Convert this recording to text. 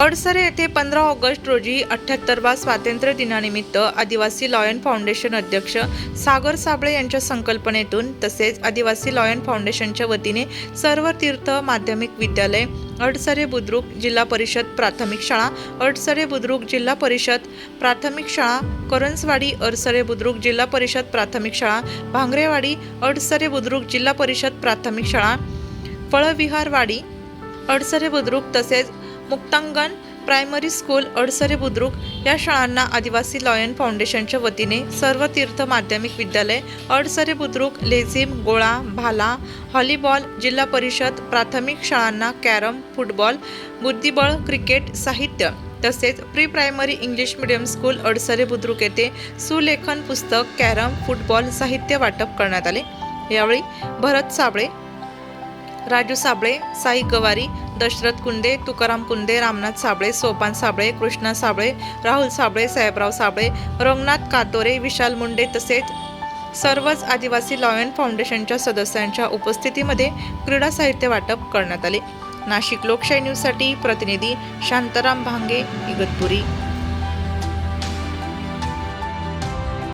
अडसरे येथे पंधरा ऑगस्ट रोजी अठ्ठ्याहत्तरवा स्वातंत्र्य दिनानिमित्त आदिवासी लॉयन फाउंडेशन अध्यक्ष सागर साबळे यांच्या संकल्पनेतून तसेच आदिवासी लॉयन फाउंडेशनच्या वतीने सर्व तीर्थ माध्यमिक विद्यालय अडसरे बुद्रुक जिल्हा परिषद प्राथमिक शाळा अडसरे बुद्रुक जिल्हा परिषद प्राथमिक शाळा करंजवाडी अडसरे बुद्रुक जिल्हा परिषद प्राथमिक शाळा भांगरेवाडी अडसरे बुद्रुक जिल्हा परिषद प्राथमिक शाळा फळविहारवाडी अडसरे बुद्रुक तसेच मुक्तांगण प्रायमरी स्कूल अडसरे बुद्रुक या शाळांना आदिवासी लॉयन फाउंडेशनच्या वतीने सर्व तीर्थ माध्यमिक विद्यालय अडसरे बुद्रुक लेझिम गोळा भाला हॉलीबॉल जिल्हा परिषद प्राथमिक शाळांना कॅरम फुटबॉल बुद्धिबळ क्रिकेट साहित्य तसेच pre primary English medium school Adsare Budruk येथे सुलेखन पुस्तक कॅरम फुटबॉल साहित्य वाटप करण्यात आले. यावेळी भरत साबळे राजू साबळे साई गवारी दशरथ कुंदे तुकाराम कुंदे रामनाथ साबळे सोपान साबळे कृष्णा साबळे राहुल साबळे साहेबराव साबळे रंगनाथ कातोरे विशाल मुंडे तसेच सर्वच आदिवासी लॉयन फाउंडेशनच्या सदस्यांच्या उपस्थितीमध्ये क्रीडा साहित्य वाटप करण्यात आले. नाशिक लोकशाही न्यूजसाठी प्रतिनिधी शांताराम भांगे इगतपुरी.